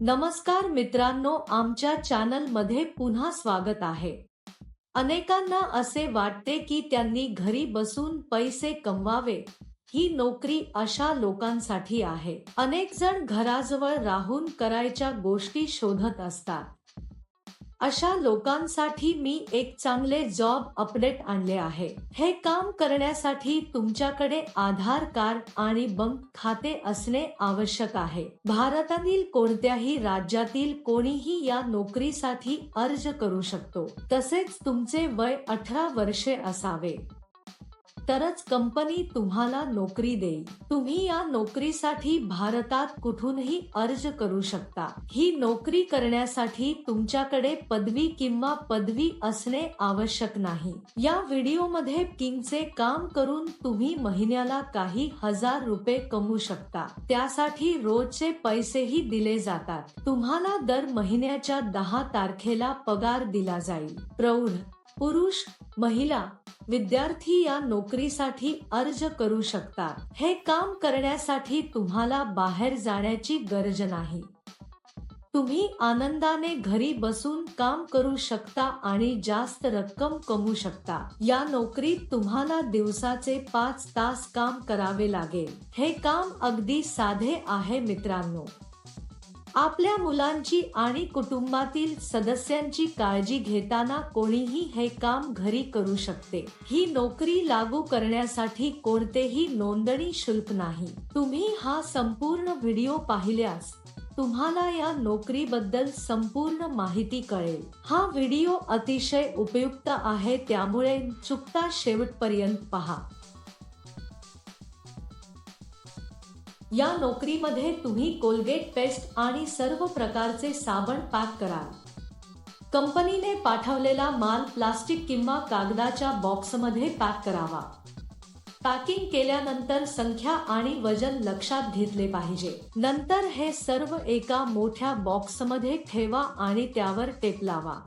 नमस्कार मित्रांनो आमच्या चॅनलमध्ये पुन्हा स्वागत आहे. अनेकांना असे वाटते की त्यांनी घरी बसून पैसे कमवावे ही नोकरी अशा लोकांसाठी आहे. अनेक जण घराजवळ राहून करायच्या गोष्टी शोधत असतात. अशा लोकांसाठी मी एक चांगले जॉब अपडेट आणले आहे. हे काम करण्यासाठी तुमच्याकडे आधार कार्ड आणि बँक खाते असणे आवश्यक आहे. भारतातील कोणत्याही राज्यातील कोणीही या नोकरीसाठी अर्ज करू शकतो. तसेच तुमचे वय अठरा वर्षे असावे. तरच कंपनी तुम्हाला नोकरी देईल. तुम्ही या नोकरीसाठी भारतात कुठूनही अर्ज करू शकता. ही नोकरी करण्यासाठी तुमच्याकडे पदवी किंवा पदवी असणे आवश्यक नाही. या व्हिडिओमध्ये किंगचे काम करून तुम्ही महिन्याला काही हजार रुपये कमवू शकता. त्यासाठी रोजचे पैसेही दिले जातात. तुम्हाला दर महिन्याच्या दहा तारखेला पगार दिला जाईल. प्रौढ पुरुष महिला विद्यार्थी या नोकरीसाठी अर्ज करू शकतात. हे काम करण्यासाठी तुम्हाला बाहेर जाण्याची गरज नाही. तुम्ही आनंदाने घरी बसून काम करू शकता आणि जास्त रक्कम कमवू शकता. या नोकरीत तुम्हाला दिवसाचे पाच तास काम करावे लागेल. हे काम अगदी साधे आहे मित्रांनो. आपल्या मुलांची आणि कुटुंबातील सदस्यांची काळजी घेताना कोणीही हे काम घरी करू शकते. ही नोकरी लागू करण्यासाठी कोणतेही नोंदणी शुल्क नाही. तुम्ही हा संपूर्ण व्हिडिओ पाहिल्यास तुम्हाला या नोकरीबद्दल संपूर्ण माहिती कळेल. हा व्हिडिओ अतिशय उपयुक्त आहे त्यामुळे चुकता शेवटपर्यंत पहा. या नोकरीमध्ये तुम्ही कोलगेट पेस्ट आणि सर्व प्रकारचे साबण पॅक कराल. कंपनीने पाठवलेला माल प्लास्टिक किंवा कागदाच्या बॉक्समध्ये पॅक करावा. पॅकिंग केल्यानंतर संख्या आणि वजन लक्षात घेतले पाहिजे. नंतर हे सर्व एका मोठ्या बॉक्समध्ये ठेवा आणि त्यावर टेप लावा.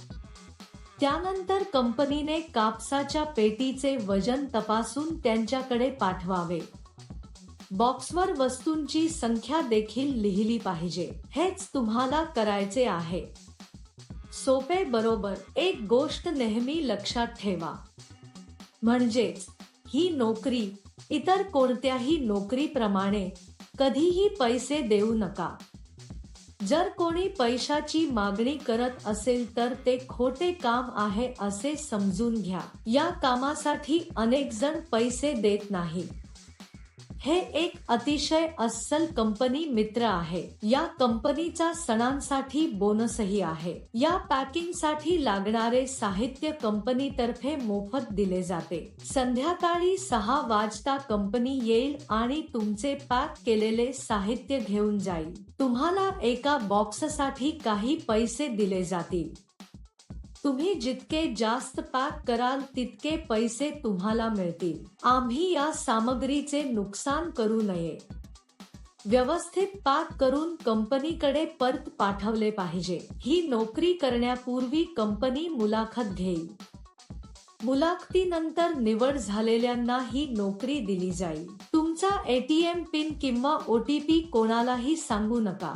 त्यानंतर कंपनीने कापसाच्या पेटीचे वजन तपासून त्यांच्याकडे पाठवावे. बॉक्सवर वस्तूंची संख्या देखील लिहिली पाहिजे. हेच तुम्हाला करायचे आहे. सोपे बरोबर एक गोष्ट नेहमी लक्षात ठेवा. म्हणजेच ही नोकरी इतर कोणत्याही नोकरीप्रमाणे कधीही पैसे देऊ नका. जर कोणी पैशाची मागणी करत असेल तर ते खोटे काम आहे असे समजून घ्या. या कामासाठी अनेक जण पैसे देत नाही हे एक अतिशय अस्सल कंपनी मित्र आहे. या कंपनीचा सणांसाठी बोनसही आहे. या पॅकिंगसाठी लागणारे साहित्य कंपनीतर्फे मोफत दिले जाते. संध्याकाळी सहा वाजता कंपनी येईल आणि तुमचे पॅक केलेले साहित्य घेऊन जाईल. तुम्हाला एका बॉक्ससाठी काही पैसे दिले जातील. तुम्ही जितके जास्त पॅक कराल तितके पैसे तुम्हाला मिळतील. आम्ही या सामग्रीचे नुकसान करू नये. व्यवस्थित पॅक करून कंपनीकडे परत पाठवले पाहिजे. ही नोकरी करण्यापूर्वी कंपनी मुलाखत घेईल. मुलाखतीनंतर निवड झालेल्यांना ही नोकरी दिली जाईल. तुमचा एटीएम पिन किंवा ओटीपी कोणालाही सांगू नका.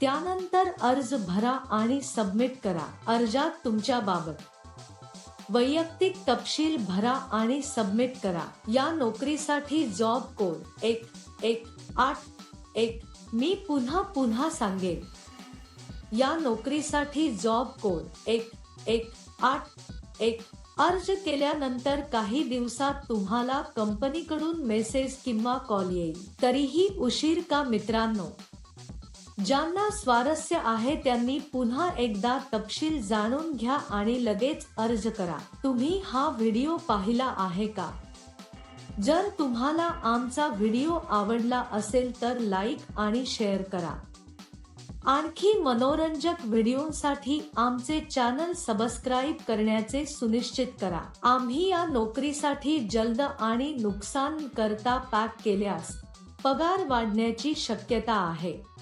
त्यानंतर अर्ज भरा आणि सबमिट करा. अर्जात तुमच्या बाबत. वैयक्तिक तपशील भरा आणि सबमिट करा. या नोकरीसाठी जॉब कोड एक एक आठ एक. मी पुन्हा पुन्हा सांगेन. या नोकरीसाठी जॉब कोड एक एक आठ एक. अर्ज केल्यानंतर काही दिवसात तुम्हाला कंपनीकडून मेसेज किंवा कॉल येईल. तरीही उशीर का मित्रांनो? ज्यांना स्वारस्य आहे त्यांनी पुन्हा एकदा तपशील जाणून घ्या आणि लगेच अर्ज करा. तुम्ही हा व्हिडिओ पाहिला आहे का? जर तुम्हाला आमचा व्हिडिओ आवडला असेल तर लाईक आणि शेअर करा. आणखी मनोरंजक व्हिडिओसाठी आमचे चॅनल सबस्क्राईब करण्याचे सुनिश्चित करा. आम्ही या नोकरीसाठी जलद आणि नुकसान करता पॅक केल्यास पगार वाढण्याची शक्यता आहे.